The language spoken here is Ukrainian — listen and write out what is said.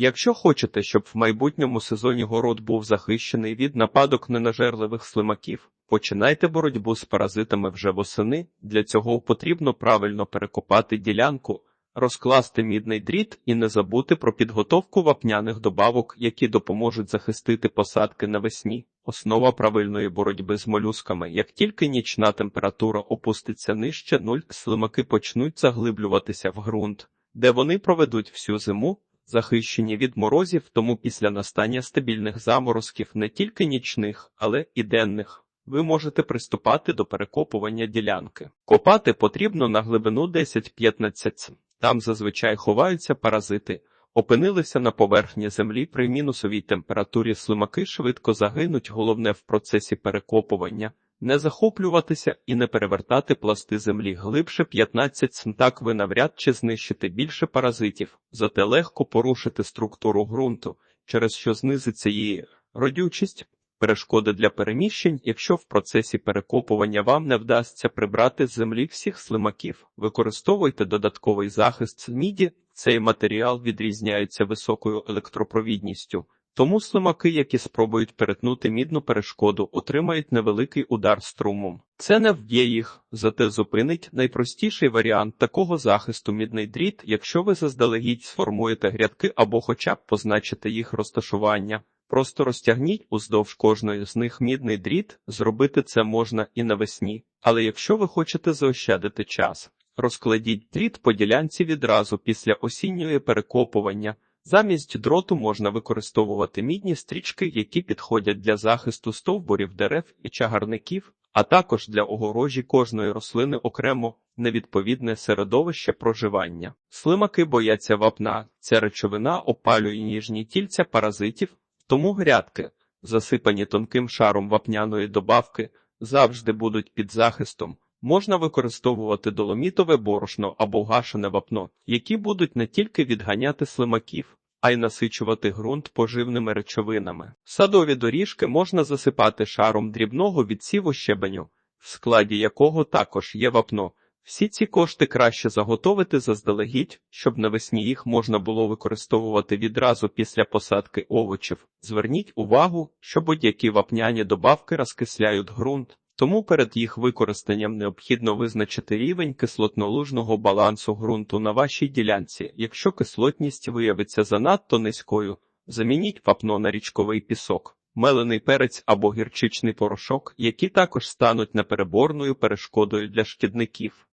Якщо хочете, щоб в майбутньому сезоні город був захищений від нападок ненажерливих слимаків, починайте боротьбу з паразитами вже восени. Для цього потрібно правильно перекопати ділянку, розкласти мідний дріт і не забути про підготовку вапняних добавок, які допоможуть захистити посадки навесні. Основа правильної боротьби з молюсками. Як тільки нічна температура опуститься нижче нуль, слимаки почнуть заглиблюватися в ґрунт, де вони проведуть всю зиму, захищені від морозів, тому після настання стабільних заморозків не тільки нічних, але і денних. Ви можете приступати до перекопування ділянки. Копати потрібно на глибину 10-15. Там зазвичай ховаються паразити. Опинилися на поверхні землі при мінусовій температурі слимаки швидко загинуть, головне в процесі перекопування. Не захоплюватися і не перевертати пласти землі глибше 15 см. Так ви навряд чи знищите більше паразитів, зате легко порушити структуру ґрунту, через що знизиться її родючість, перешкоди для переміщень, якщо в процесі перекопування вам не вдасться прибрати з землі всіх слимаків. Використовуйте додатковий захист міді. Цей матеріал відрізняється високою електропровідністю. Тому слимаки, які спробують перетнути мідну перешкоду, отримають невеликий удар струмом. Це не вб'є їх, зате зупинить найпростіший варіант такого захисту мідний дріт, якщо ви заздалегідь сформуєте грядки або хоча б позначите їх розташування. Просто розтягніть уздовж кожної з них мідний дріт, зробити це можна і навесні. Але якщо ви хочете заощадити час, розкладіть дріт по ділянці відразу після осінньої перекопування. Замість дроту можна використовувати мідні стрічки, які підходять для захисту стовбурів дерев і чагарників, а також для огорожі кожної рослини окремо невідповідне середовище проживання. Слимаки бояться вапна, ця речовина опалює ніжні тільця паразитів, тому грядки, засипані тонким шаром вапняної добавки, завжди будуть під захистом. Можна використовувати доломітове борошно або гашене вапно, які будуть не тільки відганяти слимаків, а й насичувати ґрунт поживними речовинами. Садові доріжки можна засипати шаром дрібного відсіву щебеню, в складі якого також є вапно. Всі ці кошти краще заготовити заздалегідь, щоб навесні їх можна було використовувати відразу після посадки овочів. Зверніть увагу, що будь-які вапняні добавки розкисляють ґрунт, тому перед їх використанням необхідно визначити рівень кислотнолужного балансу ґрунту на вашій ділянці. Якщо кислотність виявиться занадто низькою, замініть вапно на річковий пісок. Мелений перець або гірчичний порошок, які також стануть непереборною перешкодою для шкідників.